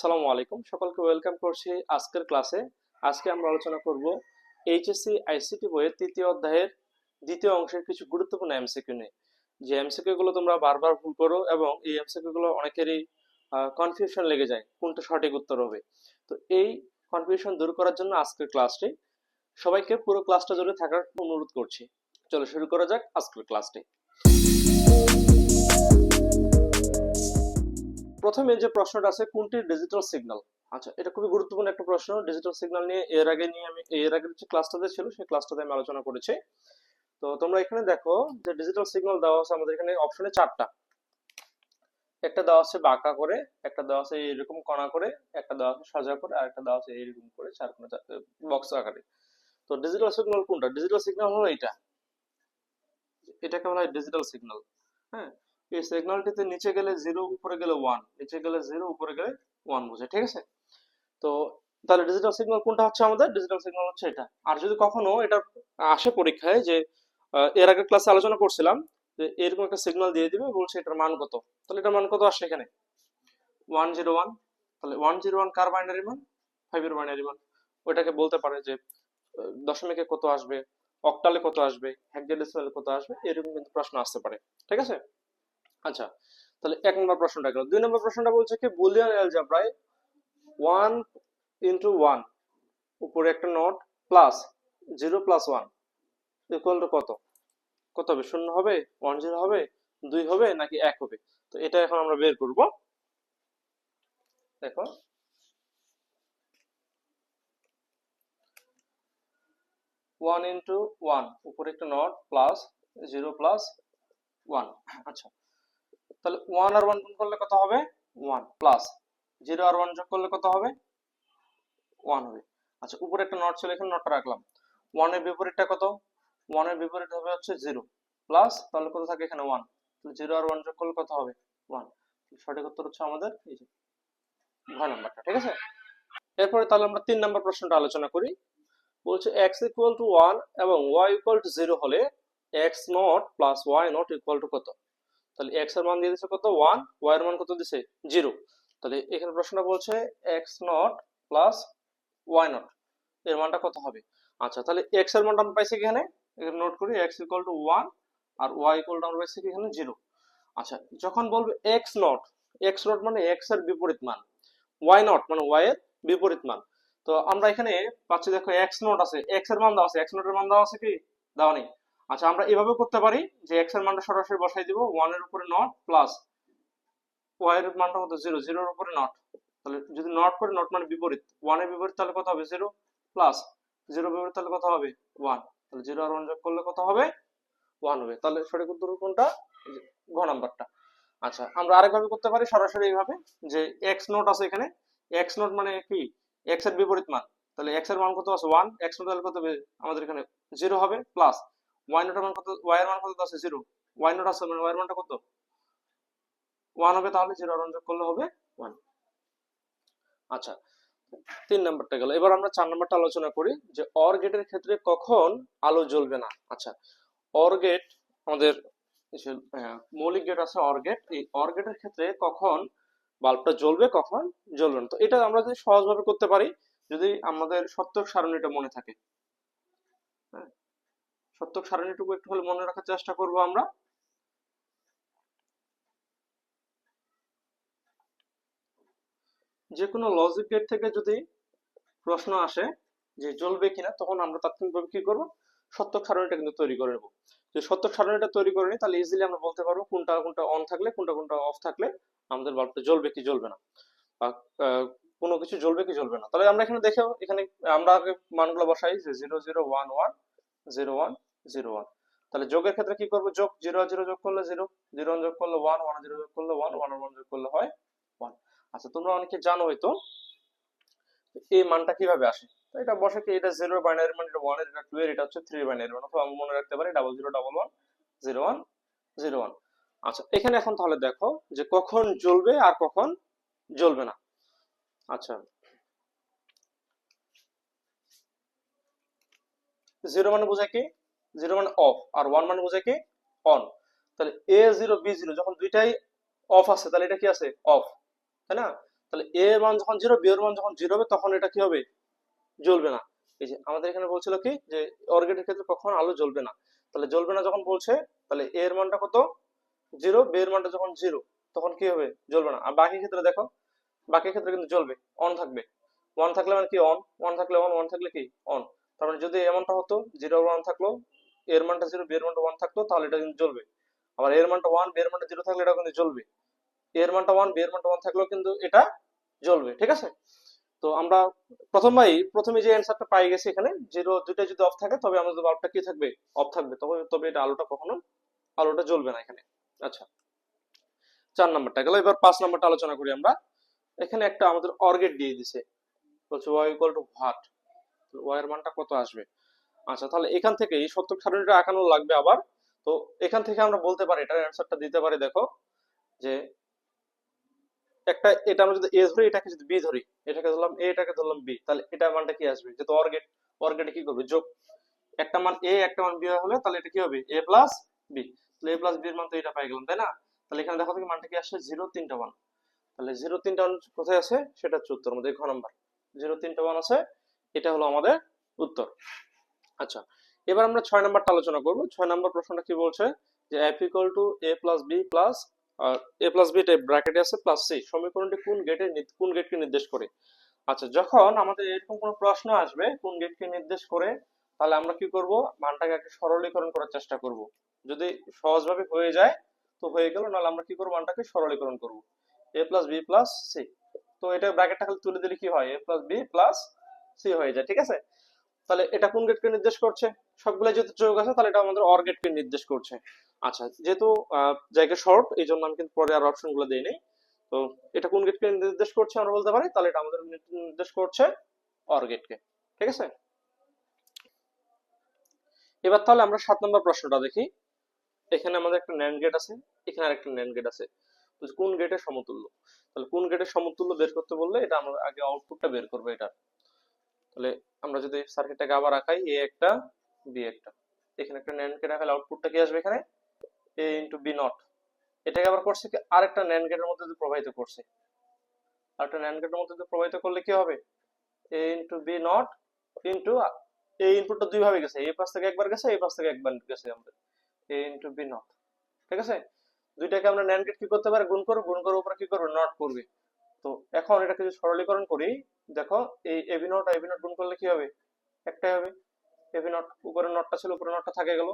সালামু আলাইকুম। সকলকে ওয়েলকাম করছি আজকের ক্লাসে আজকে আমরা আলোচনা করব এইচএসসি আইসিটি বইয়ের তৃতীয় অধ্যায়ের দ্বিতীয় অংশের কিছু গুরুত্বপূর্ণ এমসিকিউ নিয়ে। যে এমসিকিউ গুলো তোমরা বারবার ভুল করো এবং এই এমসিকিউ গুলো অনেকেরই কনফিউশন লেগে যায়, কোনটা সঠিক উত্তর হবে। তো এই কনফিউশন দূর করার জন্য আজকের ক্লাসটি সবাইকে পুরো ক্লাসটা জুড়ে থাকার অনুরোধ করছি। চলো শুরু করা যাক আজকের ক্লাসটি প্রথমে যে প্রশ্নটা আছে, কোনটি ডিজিটাল সিগন্যাল আচ্ছা এটা খুবই গুরুত্বপূর্ণ একটা প্রশ্ন। ডিজিটাল সিগন্যাল নিয়ে এর আগে নিয়ে আমি, এর আগের যে ক্লাসটাতে ছিল, সেই ক্লাসটাতে আমি আলোচনা করেছি। তো তোমরা এখানে দেখো যে ডিজিটাল সিগন্যাল দেওয়া আছে আমাদের এখানে অপশনে চারটা। একটা দেওয়া আছে বাঁকা করে, একটা দেওয়া আছে এরকম কণা করে, একটা দেওয়া আছে সাজা করে, আর একটা দেওয়া আছে এরকম করে চার কোণা বক্স আকারে। তো ডিজিটাল সিগন্যাল কোনটা? ডিজিটাল সিগন্যাল হলো এটা। এটাকে বলা হয় ডিজিটাল সিগন্যাল হ্যাঁ? এই সিগন্যালটিতে নিচে গেলে জিরো উপরে গেলে ওয়ান নিচে গেলে জিরো উপরে গেলে ওয়ান বোঝে, ঠিক আছে? তো তাহলে ডিজিটাল সিগন্যাল কোনটা হচ্ছে আমাদের? ডিজিটাল সিগন্যাল হচ্ছে এটা। আর যদি কখনো এটা আসে পরীক্ষায় যে এর আগের ক্লাসে আলোচনা করছিলাম, যে এরকম একটা সিগন্যাল দিয়ে দিবে, বলছে এটার মান কত? তাহলে এটার মান কত আসে এখানে? ওয়ান জিরো ওয়ান তাহলে ওয়ান জিরো ওয়ান কার বাইনারি মান? ফাইভের বাইনারি মান। ওইটাকে বলতে পারে যে দশমিকে কত আসবে? অক্টালে কত আসবে? হেক্সাডেসিমালে কত আসবে? এরকম কিন্তু প্রশ্ন আসতে পারে, ঠিক আছে? আচ্ছা তাহলে এক নম্বর প্রশ্নটা গেল। দুই নম্বর প্রশ্নটা বলছে কি, বুলিয়ান অ্যালজাব্রায় ওয়ান ইন্টু ওয়ান উপরে একটা not plus zero plus one equal to কত? কত হবে? শূন্য হবে? ওয়ান জিরো হবে? দুই হবে? নাকি এক হবে? তো এটা এখন আমরা বের করব। দেখো। ওয়ান ইন্টু ওয়ান, উপরে একটা not plus zero plus one. আচ্ছা তাহলে ওয়ান আর ওয়ান গুণ করলে কত হবে? ওয়ান প্লাস জিরো আর ওয়ান যোগ করলে কত হবে? ওয়ান হবে। আচ্ছা উপরে একটা নট ছিল, এখানে নটটা রাখলাম। ওয়ানের বিপরীতটা কত? ওয়ানের বিপরীত হবে হচ্ছে জিরো প্লাস তাহলে কত থাকে এখানে ওয়ান তাহলে জিরো আর ওয়ান যোগ করলে কত হবে? ওয়ান সঠিক উত্তর হচ্ছে আমাদের এই যে ঘয় নাম্বারটা, ঠিক আছে? এরপরে তাহলে আমরা তিন নম্বর প্রশ্নটা আলোচনা করি। বলছে এক্স ইকুয়াল টু ওয়ান এবং ওয়াই ইকুয়াল টু জিরো হলে X not plus Y not equal to কত? তাহলে এক্সের মান দিয়ে দিচ্ছে কত? ওয়ান ওয়াই এর মান কত দিছে জিরো তাহলে এখানে প্রশ্নটা বলছে X not plus Y not এর মানটা কত হবে? আচ্ছা তাহলে এক্সের মানটা আমরা পাইছি এখানে এখানে নোট করি এক্স ইকুয়াল টু ওয়ান আর ওয়াই ইকুয়াল টু আমরা পাইছি এখানে জিরো আচ্ছা যখন বলবে এক্স নট এক্স নট মানে এক্সের বিপরীত মান। ওয়াই নট মানে ওয়াই এর বিপরীত মান। তো আমরা এখানে পাচ্ছি দেখো এক্স নোট আছে। এক্সের মান দেওয়া আছে। এক্স নোটের মান দেওয়া আছে কি? দেওয়া নেই। আচ্ছা আমরা এভাবে করতে পারি যে এক্সের মানটা সরাসরি বসাই দিব ওয়ানের উপরে নট প্লাস ওয়াই এর মানটা কত? জিরো জিরোর উপরে নট তাহলে যদি নট করে নট মানে বিপরীত ওয়ানের বিপরীত তাহলে কত হবে? জিরো প্লাস জিরো বিপরীত তাহলে কত হবে? ওয়ান তাহলে জিরো আর ওয়ান যোগ করলে কত হবে? ওয়ান হবে। তাহলে সঠিক উত্তর কোনটা? ঘ নাম্বারটা। আচ্ছা আমরা আরেকভাবে করতে পারি সরাসরি এইভাবে যে এক্স নোট আছে এখানে। এক্স নোট মানে কি? এক্সের বিপরীত মান। তাহলে এক্সের মান কত আছে? ওয়ান এক্স নোট তাহলে কত হবে? আমাদের এখানে জিরো হবে প্লাস ওয়াই নোটের মান কত ওয়াই এর মান কত আছে জিরো ওয়াই নোট আছে মানে ওয়াই এর মানটা কত? ওয়ান হবে তাহলে জিরো আর করলে হবে ওয়ান আচ্ছা তিন নাম্বারটা গেল। এবার আমরা চার নাম্বারটা আলোচনা করি যে অর গেটের ক্ষেত্রে কখন আলো জ্বলবে না। আচ্ছা অর গেট আমাদের মৌলিক গেট আছে অর গেট এই অর গেটের ক্ষেত্রে কখন বাল্বটা জ্বলবে, কখন জ্বলবে না। তো এটা আমরা যদি সহজভাবে করতে পারি, যদি আমাদের সত্যক সারণীটা মনে থাকে। হ্যাঁ সত্যক সারণীটুকু একটু হলে মনে রাখার চেষ্টা করব আমরা। যে কোনো লজিক গেট থেকে যদি প্রশ্ন আসে যে জ্বলবে কিনা, তখন আমরা তাৎক্ষণিকভাবে কি করব? সত্যক সারণীটা কিন্তু তৈরি করে নেব। যে সত্যক সারণীটা তৈরি করে নিই, তাহলে ইজিলি আমরা বলতে পারব কোনটা কোনটা অন থাকলে, কোনটা কোনটা অফ থাকলে আমাদের বাল্বটা জ্বলবে কি জ্বলবে না। বা কোনো কিছু জ্বলবে কি জ্বলবে না। তাহলে আমরা এখানে দেখেও এখানে আমরা আগে মানগুলো বসাই যে zero zero one one zero one zero one তাহলে যোগের ক্ষেত্রে কি করব? যোগ জিরো জিরো যোগ করলে জিরো জিরো যোগ করলে ওয়ান ওয়ান জিরো যোগ করলে ওয়ান ওয়ান ওয়ান যোগ করলে হয় ওয়ান আচ্ছা তোমরা অনেকে জানো হয়তো এই মানটা কীভাবে আসে? এটা বসে কি, এটা জিরো বাইনারি মান এটা ওয়ানের এটা টু এর এটা হচ্ছে থ্রি বাইনারি মান, অথবা আমরা মনে রাখতে পারি double zero double one zero one zero one আচ্ছা এখানে এখন তাহলে দেখো যে কখন জ্বলবে আর কখন জ্বলবে না। আচ্ছা জিরো মানে বোঝায় কি? জিরো মানে অফ আর ওয়ান মানে বোঝায় কি? অন তাহলে এ জিরো বি জিরো যখন দুইটাই অফ আছে, তাহলে এটা কি আছে? অফ তাই না? তাহলে এ মান যখন জিরো বি এর মান যখন জিরো হবে, তখন এটা কি হবে? জ্বলবে না। এই যে আমাদের এখানে বলছিল কি? যে অর্গেটের ক্ষেত্রে কখন আলো জ্বলবে না। তাহলে জ্বলবে না যখন বলছে, তাহলে এ এর মানটা কত? জিরো বি এর মানটা যখন জিরো তখন কি হবে? জ্বলবে না। আর বাকি ক্ষেত্রে দেখো, বাকি ক্ষেত্রে কিন্তু জ্বলবে অন থাকবে। ওয়ান থাকলে মানে কি? অন ওয়ান থাকলে অন ওয়ান থাকলে কি? অন তার মানে যদি এমনটা হতো জিরো ওয়ান থাকল এর মানটা জিরো বি এর মানটা ওয়ান থাকতো, তাহলে এটা কিন্তু জ্বলবে। আবার এর মানটা ওয়ান বি এর মানটা জিরো থাকলে এটা কিন্তু জ্বলবে। এর মানটা ওয়ান বি এর মানটা ওয়ান থাকলেও কিন্তু এটা জ্বলবে, ঠিক আছে? তো আমরা প্রথমে প্রথমে যে অ্যান্সারটা পাই গেছি এখানে জিরো দুইটা যদি অফ থাকে, তবে আমাদের বাল্বটা কি থাকবে? অফ থাকবে। তবে তবে এটা আলোটা কখনো, আলোটা জ্বলবে না এখানে। আচ্ছা। চার নাম্বারটা গেল। এবার পাঁচ নাম্বারটা আলোচনা করি আমরা। এখানে একটা আমাদের অর্গেট দিয়ে দিছে। বলছে Y equal to what Y এর মানটা কত আসবে? আচ্ছা তাহলে এখান থেকে এই সত্যক সারণীটা আঁকানো লাগবে আবার। তো এখান থেকে আমরা বলতে পারি, এটার অ্যান্সারটা দিতে পারি, দেখো, যে একটা, এটা আমরা যদি এ ধরি, এটাকে যদি বি ধরি, এটাকে ধরলাম এ এটাকে ধরলাম বি তাহলে এটা মানটা কি আসবে? যেহেতু অর্গেট অর্গেটে কি করবে? যোগ, একটা মান এ একটা মান বি হলে তাহলে এটা কি হবে? এ প্লাস বি তাহলে এ প্লাস বি এর মান তো এটা পাই গেলাম, তাই না? তাহলে এখানে দেখো থেকে মানটা কি আসছে? জিরো তিনটা ওয়ান তাহলে জিরো তিনটা কোথায় আছে? সেটা হচ্ছে উত্তর ঘ নাম্বার। জিরো তিনটা ওয়ান আছে, এটা হলো আমাদের উত্তর। আচ্ছা এবার আমরা ছয় নাম্বারটা আলোচনা করব। ছয় নাম্বার প্রশ্নটা কি বলছে? যে F equal to A plus B plus A plus B ব্র্যাকেটে আছে প্লাস সি সমীকরণটি কোন গেটে কোন গেটকে নির্দেশ করে? আচ্ছা যখন আমাদের এরকম কোনো প্রশ্ন আসবে, কোন গেটকে নির্দেশ করে, তাহলে আমরা কি করব? মানটাকে একটা সরলীকরণ করার চেষ্টা করব। যদি সহজভাবে হয়ে যায়, তো হয়ে গেল, নাহলে আমরা কি করব? মানটাকে সরলীকরণ করব। A plus B plus C তো এটা ব্র্যাকেটটা খালি তুলে দিলে কি হয়? A plus B plus C হয়ে যায়, ঠিক আছে? তাহলে এটা কোন গেটকে নির্দেশ করছে? সবগুলো যেহেতু যোগ আছে, তাহলে এটা আমাদের অর গেটকে নির্দেশ করছে। আচ্ছা যেহেতু জায়গা শর্ট এই জন্য আমি কিন্তু পরে আর অপশনগুলো দিই নাই তো এটা কোন গেটকে নির্দেশ করছে আমরা বলতে পারি? তাহলে এটা আমাদের নির্দেশ করছে অর গেটকে ঠিক আছে? এবার তাহলে আমরা সাত নম্বর প্রশ্নটা দেখি। এখানে আমাদের একটা ন্যান্ড গেট আছে, এখানে আরেকটা ন্যান্ড গেট আছে। কোন গেটের সমতুল্য? তাহলে কোন গেটের সমতুল্য বের করতে বললে এটা আমরা আগে আউটপুটটা বের করব এটা। তাহলে আমরা যদি সার্কিটটাকে আবার আঁকাই এ একটা বি একটা। এখানে একটা ন্যান্ড গেট আঁকালে আউটপুটটা কি আসবে এখানে? এ ইন্টু বি নট এটাকে আবার করছে কি? আরেকটা ন্যান্ড গেটের মধ্যে প্রবাহিত করছে। আরেকটা ন্যান্ড গেটের মধ্যে প্রবাহিত করলে কি হবে? A into B not into এই ইনপুটটা দুই ভাবে গেছে। এই পাশ থেকে একবার গেছে এই পাশ থেকে একবার গেছে আমাদের। এ ইন্টু বি নট ঠিক আছে? দুইটাকে আমরা ন্যান্ড গেট কি করতে পারে? গুণ করব। গুণ করার উপরে কি করবে? নট করবে। তো এখন এটাকে যদি সরলীকরণ করি, দেখো এই এবি নট এবি নট গুণ করলে কি হবে? একটাই হবে। এবি নট উপরে নটটা ছিল উপরে নটটা থাকে গেল।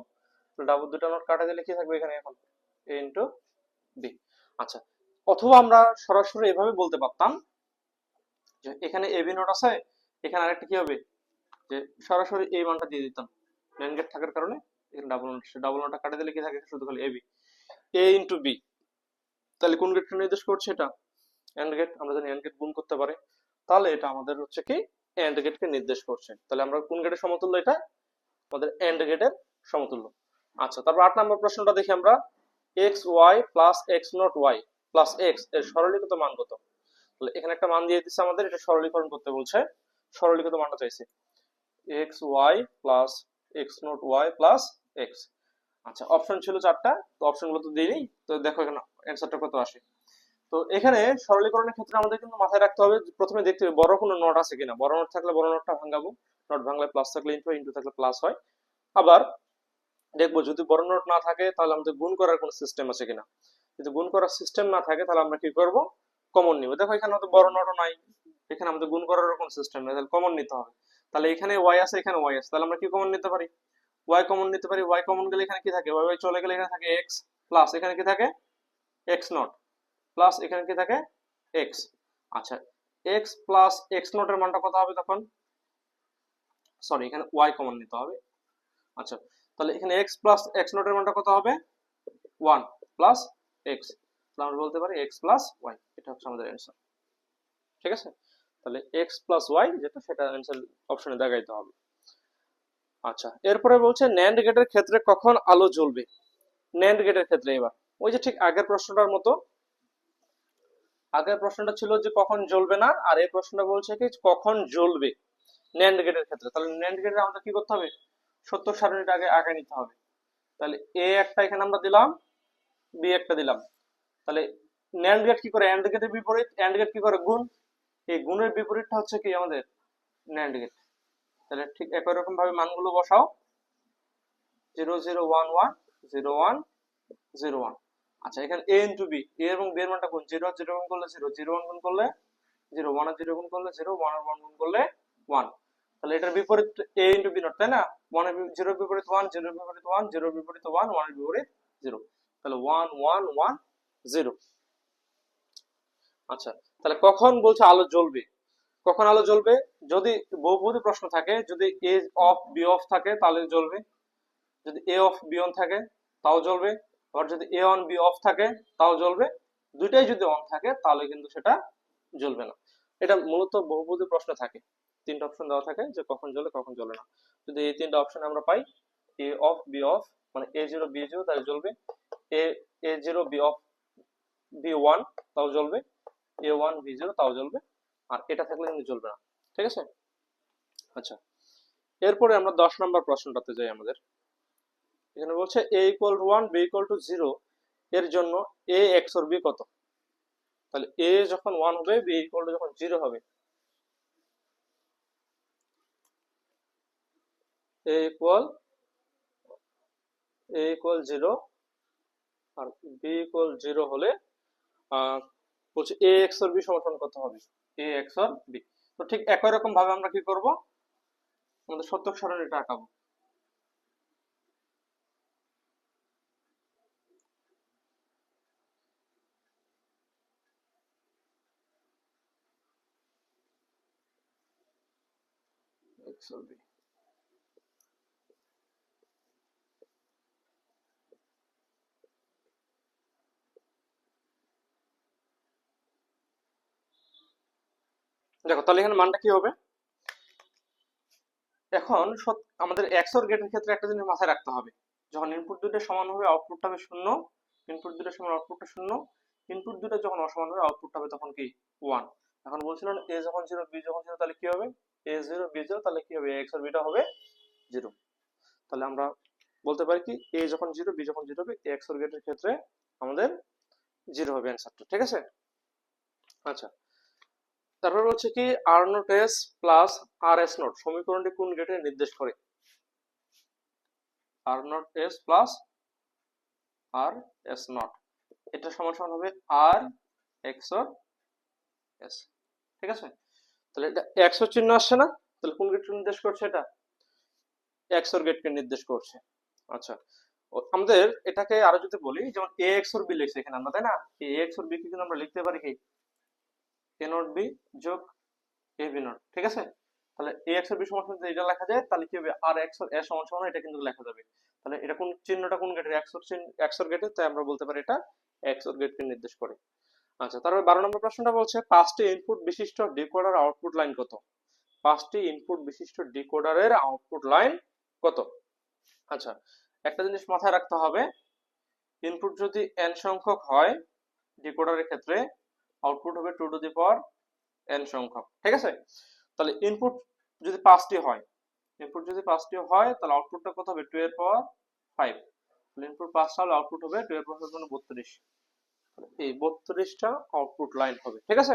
ডাবল দুটো নট কাটা দিলে কি থাকবে এখানে এখন? এ ইন্টু বি আচ্ছা অথবা আমরা সরাসরি এভাবে বলতে পারতাম যে এখানে এবি নট আছে, এখানে আরেকটা কি হবে? যে সরাসরি এই মানটা দিয়ে দিতাম। ন্যান্ড গেট থাকার কারণে এখানে ডাবল নট ডাবল নটটা কাটা দিলে কি থাকে? শুধু খালি এবি এ ইন্টু বি তাহলে কোন গেটকে নির্দেশ করছে এটা? এন্ড গেট আমরা জানি এন্ড গেট গুণ করতে পারে। তাহলে এটা আমাদের হচ্ছে কি এন্ড গেটকে নির্দেশ করছে। তাহলে আমরা কোন গেটের সমতুল্য এটা? আমাদের এন্ড গেটের সমতুল্য। আচ্ছা তারপর আট নম্বর প্রশ্নটা দেখি আমরা। X Y plus X not Y plus এক্সের সরলীকৃত মান কত? তাহলে এখানে একটা মান দিয়ে দিচ্ছে আমাদের, এটা সরলীকরণ করতে বলছে। সরলীকৃত মানটা চাইছে। X Y plus X not Y plus X আচ্ছা অপশন ছিল চারটা, তো অপশনগুলো তো দিইনি। তো দেখো এখানে অ্যান্সারটা কত আসে? তো এখানে সরলীকরণের ক্ষেত্রে আমাদের কিন্তু মাথায় রাখতে হবে প্রথমে দেখতে হবে বড় কোনো নট আছে কিনা। বড় নট থাকলে বড় নটটা ভাঙাবো। নট ভাঙলে প্লাস থাকলে ইনটু ইনটু থাকলে প্লাস হয়। আবার দেখব যদি বড় নোট না থাকে তাহলে আমাদের গুণ করার কোনো সিস্টেম আছে কিনা। যদি গুণ করার সিস্টেম না থাকে তাহলে আমরা কি করব? কমন নিব। দেখো এখানে তো বড় নোটও নাই। এখানে আমাদের গুণ করার কোনো সিস্টেম নেই। তাহলে কমন নিতে হবে। তাহলে এখানে ওয়াই আছে, এখানে ওয়াই আছে। তাহলে আমরা কি কমন নিতে পারি? ওয়াই কমন নিতে পারি। ওয়াই কমন গেলে এখানে কি থাকে? ওয়াই ওয়াই চলে গেলে এখানে থাকে এক্স প্লাস এখানে কি থাকে? এক্স নট প্লাস এখানে কি থাকে? এক্স আচ্ছা এক্স প্লাস এক্স নটের মানটা কত হবে তখন? সরি এখানে ওয়াই কমন নিতে হবে। আচ্ছা তাহলে এখানে এক্স প্লাস এক্স নটের মানটা কত হবে? ওয়ান প্লাস এক্স তাহলে আমরা বলতে পারি এক্স প্লাস ওয়াই এটা হচ্ছে আমাদের অ্যান্সার ঠিক আছে? তাহলে এক্স প্লাস ওয়াই যেটা সেটা অ্যান্সার অপশনে দেখাইতে হবে। আচ্ছা এরপরে বলছে ন্যান্ড গেটের ক্ষেত্রে কখন আলো জ্বলবে? ন্যান্ড গেটের ক্ষেত্রে এবার। ওই যে ঠিক আগের প্রশ্নটার মতো আগের প্রশ্নটা ছিল যে কখন জ্বলবে না, আর এই প্রশ্নটা বলছে কি কখন জ্বলবে ন্যান্ড গেটের ক্ষেত্রে। তাহলে ন্যান্ড গেটে আমাদের কি করতে হবে? সত্য সারণীটা আগে আগে নিতে হবে। তাহলে এ একটা এখানে আমরা দিলাম বি একটা দিলাম। তাহলে ন্যান্ড গেট কি করে? অ্যান্ড গেটের বিপরীত। অ্যান্ড গেট কি করে? গুণ। এই গুণের বিপরীতটা হচ্ছে কি আমাদের ন্যান্ড গেট তাহলে ঠিক একই রকম ভাবে মানগুলো বসাও। Zero zero one one zero one zero one আচ্ছা এখানে এ ইন্টু বি এ এবং বি এর মানটা কোন? জিরো জিরো গুণ করলে জিরো জিরো ওয়ান গুণ করলে জিরো ওয়ান আর জিরো গুণ করলে জিরো ওয়ান আর ওয়ান গুণ করলে ওয়ান তাহলে এটার বিপরীত এ ইন্টু বি নট তাই না? ওয়ানের জিরোর বিপরীত ওয়ান জিরোর বিপরীত ওয়ান জিরোর বিপরীত ওয়ান ওয়ানের বিপরীত জিরো তাহলে ওয়ান ওয়ান ওয়ান জিরো আচ্ছা তাহলে কখন বলছে আলো জ্বলবে? কখন আলো জ্বলবে? যদি বহুপদী প্রশ্ন থাকে, যদি এ অফ বি অফ থাকে, তাহলে জ্বলবে। যদি এ অফ বি অন থাকে, তাও জ্বলবে। আবার যদি এ অন বি অফ থাকে, তাও জ্বলবে। দুইটাই যদি অন থাকে, তাহলে কিন্তু সেটা জ্বলবে না। এটা মূলত বহুপদী প্রশ্ন থাকে। তিনটা অপশন দেওয়া থাকে যে কখন জ্বলে কখন জ্বলে না। যদি এই তিনটা অপশন আমরা পাই এ অফ বি অফ মানে এ জিরো বি জিরো তাহলে জ্বলবে। A A zero B off B one তাও জ্বলবে। এ ওয়ান বি জিরো তাও জ্বলবে। আর এটা থাকলে কিন্তু জ্বলবে না। ঠিক আছে? আচ্ছা। এরপরে আমরা দশ নম্বর প্রশ্নটাতে যাই আমাদের। এখানে বলছে A equal to one B equal to zero এর জন্য এ এক্স ওর বি কত? তাহলে এ যখন ওয়ান হবে বি ইকুয়াল টু যখন জিরো হবে A equal A equal zero R B equal zero হলে বলছে এ এক্স ওর বি সমাধান কত হবে? এ এক্স ওর বি তো ঠিক একই রকম ভাবে আমরা কি করব? আমাদের সত্যক সারণীটা আঁকাবো। এক্স ওর বি দেখো, তাহলে এখানে মানটা কি হবে? এখন আমাদের এক্সর গেটের ক্ষেত্রে একটা জিনিস মাথায় রাখতে হবে। যখন ইনপুট দুটো সমান হবে আউটপুটটা হবে শূন্য। ইনপুট দুটো সমান আউটপুটটা শূন্য। ইনপুট দুটো যখন অসমান হবে আউটপুটটা হবে তখন কি? ওয়ান এখন বলছিলেন এ যখন জিরো বি যখন জিরো তাহলে কি হবে? এ জিরো বি জিরো তাহলে কি হবে? এক্স আর বিটা হবে জিরো তাহলে আমরা বলতে পারি কি এ যখন জিরো বি যখন জিরো হবে এক্স আর গেটের ক্ষেত্রে আমাদের জিরো হবে অ্যান্সারটা ঠিক আছে? আচ্ছা। তারপর হচ্ছে কি R not S plus R S not সমীকরণটি কোন গেটে নির্দেশ করে? R not S plus R S not এটা সমান সমান হবে আর এক্স এস ঠিক আছে? তাহলে এটা চিহ্ন আসছে না? তাহলে কোন গেটকে নির্দেশ করছে এটা? এক্সর গেটকে নির্দেশ করছে। আচ্ছা। আমাদের এটাকে আরও যদি বলি, যেমন এ এক্সর বি লিখছে এখানে আমরা, তাই না? এ এক্সর বি কিন্তু আমরা লিখতে পারি কি? এ নট বি যোগ এ বি নট ঠিক আছে? তাহলে এ এক্সের বি সমান যদি এটা লেখা যায়, তাহলে কি হবে? আর এক্স এ সমান সমান এটা কিন্তু লেখা যাবে। তাহলে এটা কোন চিহ্নটা কোন গেটের এক্সের চিহ্ন এক্সের গেটে তাই আমরা বলতে পারি এটা এক্সের গেটকে নির্দেশ করে। আচ্ছা তারপরে বারো নম্বর প্রশ্নটা বলছে, পাঁচটি ইনপুট বিশিষ্ট ডিকোডার আউটপুট লাইন কত? পাঁচটি ইনপুট বিশিষ্ট ডিকোডারের আউটপুট লাইন কত? আচ্ছা একটা জিনিস মাথায় রাখতে হবে ইনপুট যদি এন সংখ্যক হয় ডিকোডারের ক্ষেত্রে আউটপুট হবে two to the power N সংখ্যক, ঠিক আছে? তাহলে ইনপুট যদি পাঁচটি হয় ইনপুট যদি পাঁচটি হয়, তাহলে আউটপুটটা কত হবে? টু এর পাওয়ার ফাইভ ইনপুট পাঁচটা হলে আউটপুট হবে টু এর পাওয়ার মানে বত্রিশ। এই বত্রিশটা আউটপুট লাইন হবে, ঠিক আছে?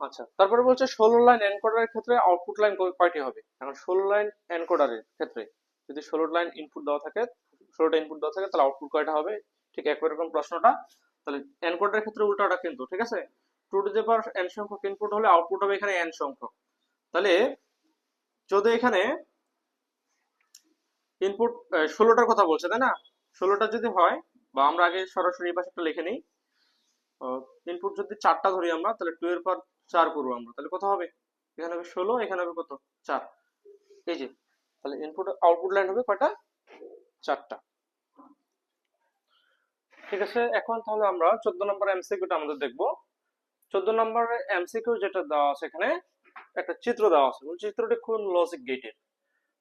আচ্ছা তারপরে বলছে ষোলো লাইন এনকোডারের ক্ষেত্রে আউটপুট লাইন কয়টি হবে? এখন ষোলো লাইন এনকোডারের ক্ষেত্রে যদি ষোলো লাইন ইনপুট দেওয়া থাকে ষোলোটা ইনপুট দেওয়া থাকে, তাহলে আউটপুট কয়টা হবে? ঠিক একই রকম প্রশ্নটা। তাহলে এনকোডারের ক্ষেত্রে উল্টাটা কিন্তু, ঠিক আছে? Two to the power N সংখ্যক ইনপুট হলে আউটপুট হবে এখানে এন সংখ্যক। তাহলে যদি এখানে ইনপুট ষোলোটার কথা বলছে, তাই না? ষোলোটা যদি হয় বা আমরা আগে সরাসরি পাশেটা লিখে নিই। ইনপুট যদি চারটা ধরি আমরা, তাহলে টু এর পর চার করব আমরা। তাহলে কত হবে? এখানে হবে ষোলো, এখানে হবে কত? চার। এই যে, তাহলে ইনপুট আউটপুট লাইন হবে কয়টা? চারটা। ঠিক আছে, এখন তাহলে আমরা চোদ্দ নম্বর এমসিকিউটা আমাদের দেখব। চোদ্দ নম্বরের এমসিকিউ যেটা দেওয়া আছে এখানে, একটা চিত্র দেওয়া আছে। চিত্রটি কোন লজিক গেটের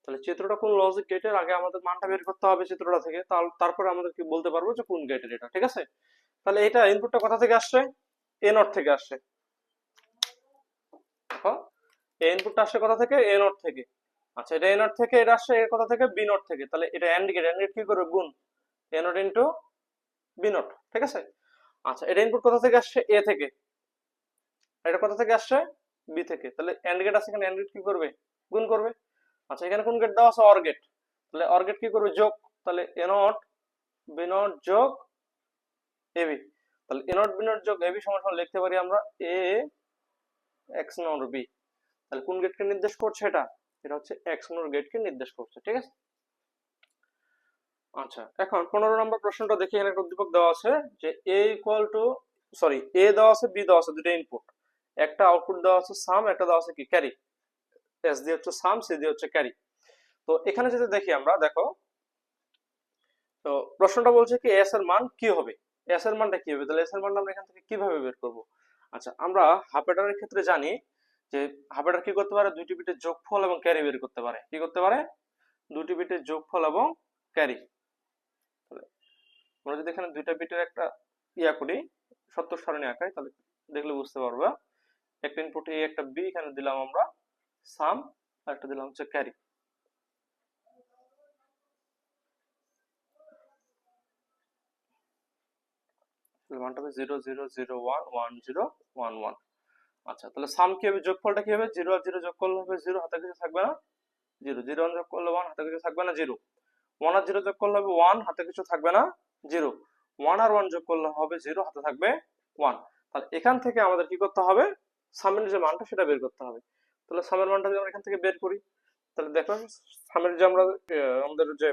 তাহলে চিত্রটা কোন লজিক গেটের আগে আমাদের মানটা বের করতে হবে চিত্রটা থেকে। তারপরে আমাদের কি বলতে পারব যে কোন গেটের এটা, ঠিক আছে? তাহলে এটা ইনপুটটা কোথা থেকে আসছে? এ নট থেকে আসছে। এই ইনপুটটা আসছে কোথা থেকে? এ নট থেকে। আচ্ছা এটা এ নট থেকে, এটা আসছে এর কোথা থেকে? বি নট থেকে। তাহলে এটা এন্ড গেট এন্ড গেট কি করবে? গুণ। A not into B not ঠিক আছে? আচ্ছা এটা ইনপুট কোথা থেকে আসছে? এ থেকে। এটা কোথা থেকে আসছে? বি থেকে। তাহলে এন্ড গেট আছে এখানে এন্ড গেট কি করবে? গুণ করবে। আচ্ছা এখানে কোন গেট দেওয়া আছে? অর গেট তাহলে অর গেট কি করবে? যোগ। তাহলে এ নট বি নট যোগ এবি তাহলে এ নট বি নট যোগ এবি সমান সমান লিখতে পারি আমরা এ এক্স নট বি তাহলে কোন গেটকে নির্দেশ করছে এটা? এটা হচ্ছে এক্স নট গেটকে নির্দেশ করছে, ঠিক আছে? আচ্ছা এখন পনেরো নম্বর প্রশ্নটা দেখি, এখানে একটা উদ্দীপক দেওয়া আছে যে A equal to sorry A দেওয়া আছে বি দেওয়া আছে দুটো ইনপুট একটা আউটপুট দেওয়া আছে সাম একটা দেওয়া আছে কি? ক্যারি এস দিয়ে হচ্ছে সাম, সি দিয়ে হচ্ছে ক্যারি। তো এখানে যদি দেখি আমরা, দেখো, তো প্রশ্নটা বলছে কি, এস এর মান কি হবে? এস এর মানটা কি হবে? তাহলে এস এর মানটা আমরা এখান থেকে কীভাবে বের করব? আচ্ছা আমরা হাফেটারের ক্ষেত্রে জানি যে হাফেটার কি করতে পারে? দুইটি বিটের যোগফল এবং ক্যারি বের করতে পারে। কি করতে পারে? দুটি বিটের যোগফল এবং ক্যারি। আমরা যদি এখানে দুইটা বিটের একটা ইয়া করি, সত্তর সারণী আঁকাই, তাহলে দেখলে বুঝতে পারবা। একটা ইনপুট এ একটা বি এখানে দিলাম আমরা। সাম, আর একটা দিলাম হচ্ছে ক্যারি। ওয়ান আর জিরো যোগ করলে হবে ওয়ান, হাতে কিছু থাকবে না? জিরো। ওয়ান আর ওয়ান যোগ করলে হবে জিরো, হাতে থাকবে ওয়ান। এখান থেকে আমাদের কি করতে হবে? সামের যে মানটা, সেটা বের করতে হবে। তাহলে সামের মানটা যদি আমরা এখান থেকে বের করি, তাহলে দেখো সামের যে আমরা আমাদের যে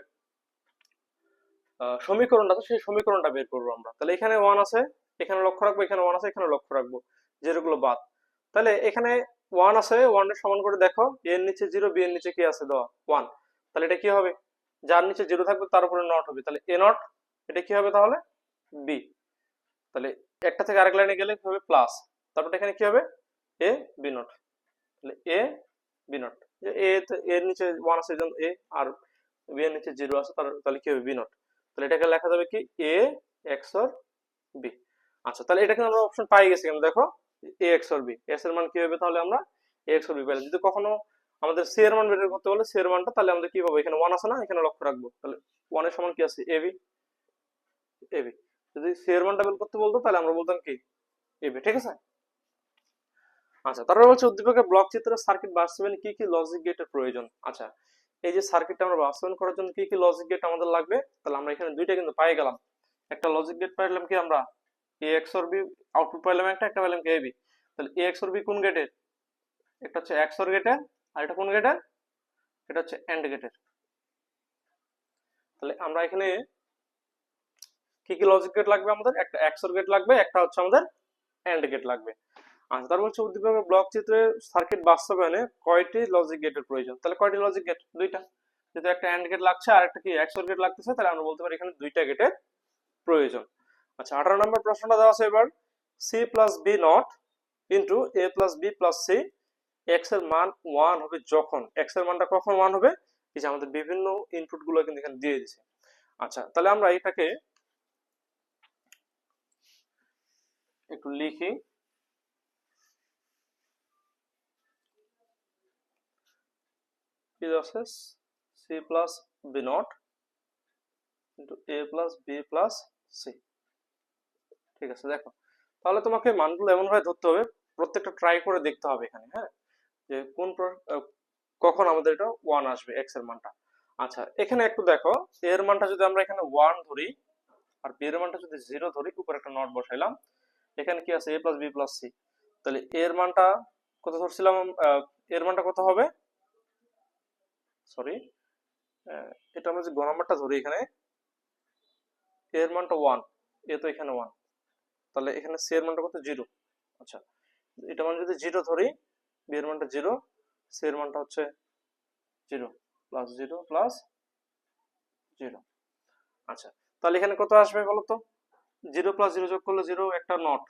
সমীকরণটা আছে, সেই সমীকরণটা বের করব আমরা। তাহলে এখানে ওয়ান আছে, এখানে লক্ষ্য রাখব, এখানে ওয়ান আছে, এখানে লক্ষ্য রাখব, যেগুলো বাদ। তাহলে এখানে ওয়ান আছে ওয়ানের সমান করে দেখো এর নিচে জিরো বি এর নিচে কি আছে, দেওয়া ওয়ান তাহলে এটা কি হবে? যার নিচে জিরো থাকবে, তার উপরে নট হবে। তাহলে এ নট এটা কি হবে তাহলে? বি তাহলে একটা থেকে আরেক লাইনে গেলে কি হবে? প্লাস তারপর এখানে কি হবে? A B not A B not যে এ এর নিচে ওয়ান আছে, এই এ আর বি এর নিচে জিরো আছে তাহলে কি হবে বি নট তাহলে এটাকে লেখা যাবে কি? এ এক্স অর বি আচ্ছা তাহলে এটা কিন্তু আমরা অপশন পাই গেছি কিন্তু দেখো A x or B S এর মান কি হবে তাহলে আমরা এ এক্স অর বি পাইলাম যদি কখনো আমাদের সি এর মান বের করতে বলে সি এর মানটা, তাহলে আমরা কি পাবো? এখানে ওয়ান আছে না, এখানে লক্ষ্য রাখব। তাহলে ওয়ানের সমান কি আছে? এ বি এ বি যদি সি এর মানটা বের করতে বলতো, তাহলে আমরা বলতাম কি? এ বি ঠিক আছে? আচ্ছা তারপরে বলছে উদ্দীপকের ব্লক চিত্রের সার্কিট বাস্তবায়নে কি কি লজিক গেটের প্রয়োজন? আচ্ছা এই যে সার্কিটটা আমরা বাস্তবায়ন করার জন্য কি কি লজিক গেট আমাদের লাগবে? তাহলে আমরা এখানে দুইটা কিন্তু পাই গেলাম। একটা লজিক গেট পাইলাম কি আমরা? A x or B output পাইলাম একটা একটা পাইলাম কি এ বি তাহলে এ এক্স অর বি কোন গেটের একটা হচ্ছে এক্স অর গেটের আর এটা কোন গেটের এটা হচ্ছে এন্ড গেটের তাহলে আমরা এখানে কি কি লজিক গেট লাগবে আমাদের? একটা এক্স অর গেট লাগবে, একটা হচ্ছে আমাদের এন্ড গেট লাগবে। আচ্ছা তারপর হচ্ছে উদ্দীপকের ব্লক চিত্রে সার্কিট বাস্তবায়নে কয়টি লজিক গেটের প্রয়োজন? তাহলে কয়টি লজিক গেট দুইটা। যেহেতু একটা এন্ড গেট লাগছে আর একটা কি এক্সর গেট লাগতেছে, তাহলে আমরা বলতে পারি এখানে দুইটা গেটের প্রয়োজন। আচ্ছা আঠারো নম্বর প্রশ্নটা দেওয়া আছে এবার। C plus B not into A plus B plus C এক্সের মান ওয়ান হবে যখন। এক্সের মানটা কখন ওয়ান হবে? এই যে আমাদের বিভিন্ন ইনপুটগুলো কিন্তু এখানে দিয়ে দিছে আচ্ছা তাহলে আমরা এটাকে একটু লিখি। কি আছে C plus B not into A plus B plus C ঠিক আছে, দেখো। তাহলে তোমাকে মানগুলো এমন ভাবে ধরতে হবে, প্রত্যেকটা ট্রাই করে দেখতে হবে এখানে হ্যাঁ? যে কোন কখন আমাদের এটা ওয়ান আসবে এক্সের মানটা। আচ্ছা এখানে একটু দেখো এর মানটা যদি আমরা এখানে ওয়ান ধরি, আর বি এর মানটা যদি জিরো ধরি, উপরে একটা নট বসাইলাম, এখানে কি আছে? A plus B plus C তাহলে এর মানটা কত ধরছিলাম এর মানটা কত হবে? সরি এটা আমরা যে গ নাম্বারটা ধরি এখানে, এর মানটা ওয়ান এ তো এখানে ওয়ান তাহলে এখানে সি এর মানটা কত? জিরো আচ্ছা এটা মানে যদি জিরো ধরি, বি এর মানটা জিরো সি এর মানটা হচ্ছে zero plus zero plus zero আচ্ছা তাহলে এখানে কত আসবে বলো তো জিরো প্লাস জিরো যোগ করলে জিরো একটা নট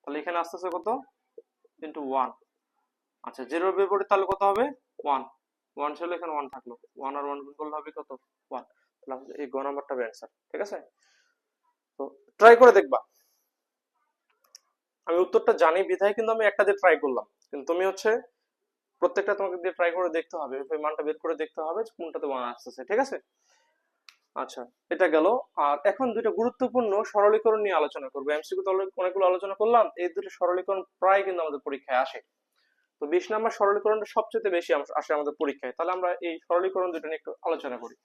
তাহলে এখানে আসতেছে কত? ইন্টু ওয়ান আচ্ছা জিরোর বিপরীত তাহলে কত হবে? ওয়ান ওয়ান ছিল এখানে ওয়ান থাকল। ওয়ান আর ওয়ান গুণ করলে হবে কত? ওয়ান তাহলে এই গ নাম্বারটা হবে অ্যান্সার ঠিক আছে? তো ট্রাই করে দেখবা। আমি উত্তরটা জানি বিধায়, কিন্তু আমি একটা দিয়ে ট্রাই করলাম। কিন্তু তুমি হচ্ছে প্রত্যেকটা তোমাকে দিয়ে ট্রাই করে দেখতে হবে ওই মানটা বের করে দেখতে হবে কোনটাতে ওয়ান আসতেছে, ঠিক আছে? আচ্ছা এটা গেল। আর এখন দুটো গুরুত্বপূর্ণ সরলীকরণ নিয়ে আলোচনা করব। এমসিকিউ তো অনেকগুলো আলোচনা করলাম। এই দুটো সরলীকরণ প্রায় কিন্তু আমাদের পরীক্ষায় আসে। তো বিশ নাম্বার সরলীকরণটা সবচেয়ে বেশি আসে আমাদের পরীক্ষায়। তাহলে আমরা এই সরলীকরণ দুটো নিয়ে একটু আলোচনা করি।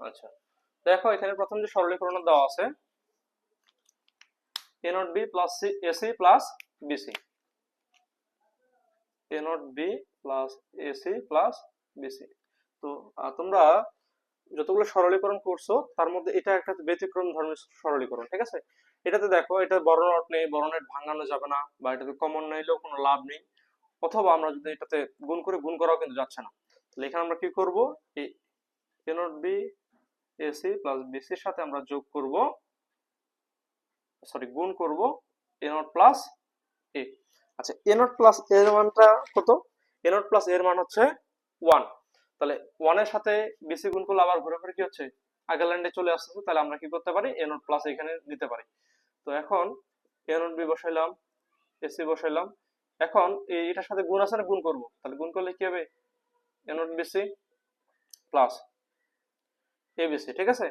আচ্ছা দেখো এখানে প্রথম যে সরলীকরণ দেওয়া আছে A not B plus AC plus BC A not B plus AC plus BC তো তোমরা যতগুলো সরলীকরণ করছ, তার মধ্যে এটা একটা ব্যতিক্রম ধর্মের সরলীকরণ, ঠিক আছে? এটাতে দেখো, এটা বড় নেই বড় ভাঙানো যাবে না, বা এটাতে কমন নিলেও কোনো লাভ নেই, অথবা আমরা যদি এটাতে গুণ করে গুণ করাও কিন্তু যাচ্ছে না। তাহলে এখানে আমরা কি করব? A not B AC plus বিসির সাথে আমরা যোগ করব সরি গুণ করব এ নট প্লাস এ আচ্ছা এ নট প্লাস এর মানটা কত? এ নট প্লাস এর মান হচ্ছে ওয়ান তাহলে ওয়ানের সাথে বিসি গুণ করলে আবার ঘুরে ঘুরে কি হচ্ছে? আগের লাইনে চলে আসতেছে, তাহলে আমরা কি করতে পারি? এ নোট প্লাস এখানে নিতে পারি। তো এখন এ নোট বি বসাইলাম এসি বসাইলাম। এখন এটার সাথে গুণ আছে না গুণ করব? তাহলে গুণ করলে কি হবে? A not BC plus A ABC ঠিক আছে?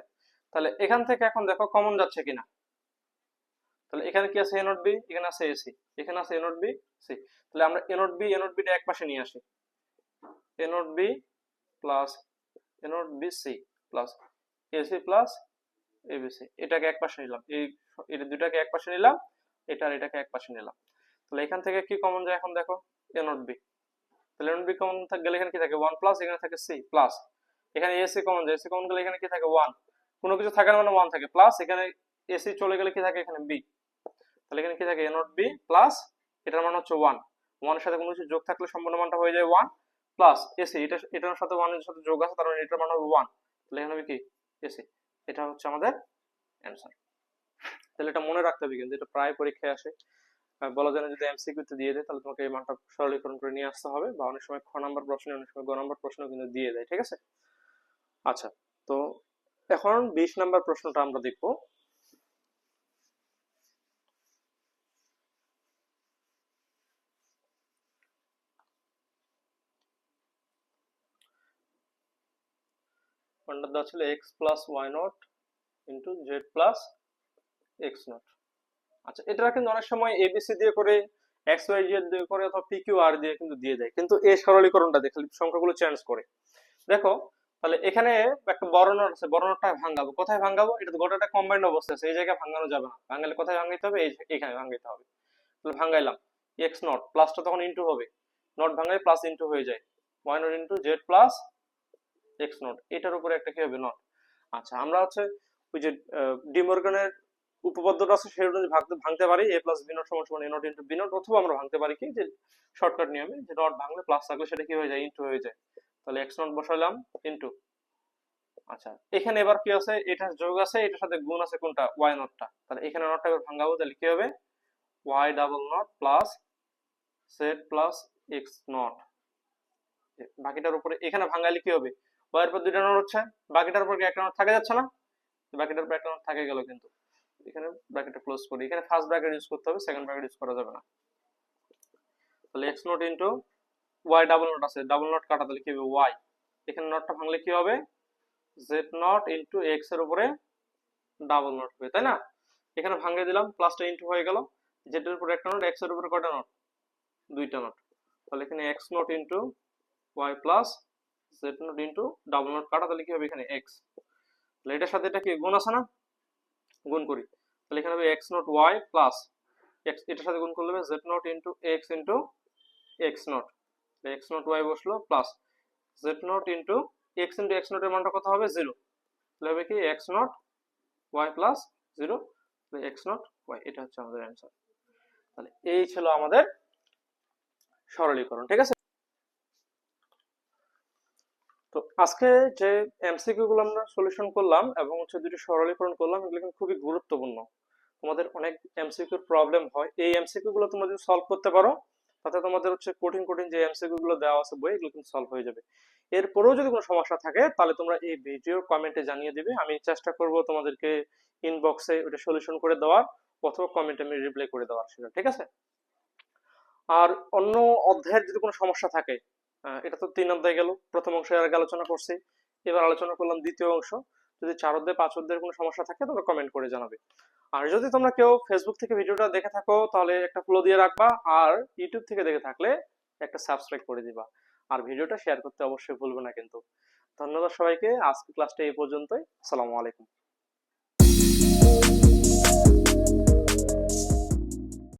তাহলে এখান থেকে এখন দেখো কমন যাচ্ছে কিনা। তাহলে এখানে কি আছে এ নোট বি এখানে আছে এসি এখানে আছে এ নোট বি সি তাহলে আমরা A not B A not beta এক পাশে নিয়ে আসি। A not B plus A not B C plus AC plus ABC এটাকে এক পাশে নিলাম। এই এটা দুটাকে এক পাশে নিলাম, এটা আর এটাকে এক পাশে নিলাম। তাহলে এখান থেকে কি কমন যায় এখন দেখো? এ নট বি তাহলে এ নট বি কমন গেলে এখানে কি থাকে? ওয়ান প্লাস এখানে থাকে সি প্লাস এখানে এসি কমন যায়। এসি কমন গেলে এখানে কি থাকে? ওয়ান কোনো কিছু থাকে না মানে ওয়ান থাকে। প্লাস এখানে এসি চলে গেলে কি থাকে? এখানে বি তাহলে এখানে কি থাকে? এ নট বি প্লাস এটার মান হচ্ছে ওয়ান ওয়ানের সাথে কোনো কিছু যোগ থাকলে সম্পূর্ণ মানটা হয়ে যায় ওয়ান প্লাস এসি এটা, এটার সাথে ওয়ানের সাথে যোগ আছে, তার মানে এটার মান হবে ওয়ান তাহলে এখানে হবে কি? এসি এটা হচ্ছে আমাদের অ্যান্সার তাহলে এটা মনে রাখতে হবে কিন্তু, এটা প্রায় পরীক্ষায় আসে। বলা যায় না যদি এমসিকিউ তে দিয়ে দেয়, তাহলে তোমাকে এই মানটা সরলীকরণ করে নিয়ে আসতে হবে। বা অনেক সময় খ নাম্বার প্রশ্ন, অনেক সময় গ নাম্বার প্রশ্ন কিন্তু দিয়ে দেয়, ঠিক আছে? আচ্ছা তো এখন বিশ নাম্বার প্রশ্নটা আমরা দেখব। কোনটা দেওয়া ছিল X plus Y not into Z plus X not আচ্ছা এটা কিন্তু অনেক সময় এবিসি দিয়ে করে এক্স ওয়াই জেড দিয়ে করে অথবা পি কিউ আর দিয়ে কিন্তু দিয়ে দেয়। কিন্তু এই সরলীকরণটা দেখে সংখ্যাগুলো চেঞ্জ করে। দেখো, তাহলে এখানে একটা নোট আছে নোটটা ভাঙাবো। কোথায় ভাঙাবো? এটা গোটাটা কম্বাইন্ড অবস্থা আছে, এই জায়গায় ভাঙানো যাবে না। ভাঙালে কোথায় ভাঙাইতে হবে? এখানে ভাঙাইতে হবে। তাহলে ভাঙাইলাম এক্স নট প্লাসটা তখন ইন্টু হবে। নট ভাঙাই প্লাস ইন্টু হয়ে যায়। Y not into Z plus X not এটার উপরে একটা কি হবে? নট আচ্ছা আমরা হচ্ছে ওই যে ডিমর্গানের উপপাদ্যটা আছে সেটা যদি ভাঙতে ভাঙতে পারি। এ প্লাস বি নট সমান সমান A not into B not অথবা আমরা ভাঙতে পারি কি? যে শর্টকাট নিয়মে যে নট ভাঙলে প্লাস থাকলে সেটা কি হয়ে যায়? ইন্টু হয়ে যায়। তাহলে এক্স নট বসাইলাম ইন্টু আচ্ছা এখানে এবার কি আছে? এটা যোগ আছে, এটার সাথে গুণ আছে কোনটা? ওয়াই নটটা তাহলে এখানে নটটা এবার ভাঙাবো, তাহলে কি হবে? Y double not plus Z plus X not বাকিটার উপরে, এখানে ভাঙালে কি হবে? ওয়াই এর পর দুইটা নোট হচ্ছে, বাকিটার উপর একটা নোট থাকে যাচ্ছে না? বাকিটার উপর একটা নোট থাকে গেল কিন্তু। এখানে ব্র্যাকেটটা ক্লোজ করি। এখানে ফার্স্ট ব্র্যাকেট ইউজ করতে হবে সেকেন্ড ব্র্যাকেট ইউজ করা যাবে না। তাহলে X not into Y double not আছে। ডাবল নট কাটা তাহলে কি হবে? ওয়াই এখানে নটটা ভাঙলে কি হবে? জেড নট ইন্টু এক্সের উপরে ডাবল নট হবে, তাই না? এখানে ভাঙে দিলাম প্লাসটা ইন্টু হয়ে গেল। জেড এর উপরে একটা নট এক্সের উপরে কয়টা নট দুইটা নট তাহলে এখানে X not into Y plus Z not into double কাটা, তাহলে কি হবে এখানে এক্স তাহলে এটার সাথে এটা কি, গুণ আছে না? গুণ করি। তাহলে এখানে হবে X not Y plus X এটার সাথে গুণ করলে Z not into X X not X not Y বসল plus Z not into X into X নটের মানটা কত হবে? জিরো তাহলে হবে কি X not Y plus zero X not Y এটা হচ্ছে আমাদের অ্যান্সার তাহলে এই ছিল আমাদের সরলীকরণ, ঠিক আছে? তো আজকে যে এমসিকিউ গুলো আমরা সলিউশন করলাম এবং হচ্ছে দুটি সরলীকরণ করলাম, এগুলো কিন্তু খুবই গুরুত্বপূর্ণ। তোমাদের অনেক এমসিকিউর প্রবলেম হয়। এই এমসিকিউ গুলো তোমরা যদি সলভ করতে পারো, তাতে তোমাদের হচ্ছে কঠিন কঠিন যে এমসিকিউ গুলো দেওয়া আছে বই এগুলো কিন্তু সলভ হয়ে যাবে। এরপরেও যদি কোনো সমস্যা থাকে, তাহলে তোমরা এই ভিডিও কমেন্টে জানিয়ে দিবে। আমি চেষ্টা করব তোমাদেরকে ইনবক্সে ওটা সলিউশন করে দেওয়ার, অথবা কমেন্টে আমি রিপ্লাই করে দেওয়ার সেটা, ঠিক আছে? আর অন্য অধ্যায়ের যদি কোনো সমস্যা থাকে এটা তো তিন অধ্যায় গেল। প্রথম অংশে আগে আলোচনা করছি। এবার আলোচনা করলাম দ্বিতীয় অংশ। যদি চার অধ্যায়, পাঁচ অধ্যায়ের কোনো সমস্যা থাকে, তোমরা কমেন্ট করে জানাবে। আর যদি তোমরা কেউ ফেসবুক থেকে ভিডিওটা দেখে থাকো, তাহলে একটা ফলো দিয়ে রাখবা। আর ইউটিউব থেকে দেখে থাকলে একটা সাবস্ক্রাইব করে দিবা। আর ভিডিওটা শেয়ার করতে অবশ্যই ভুলবে না কিন্তু। ধন্যবাদ সবাইকে। আজকে ক্লাসটা এই পর্যন্তই। আসসালামু আলাইকুম।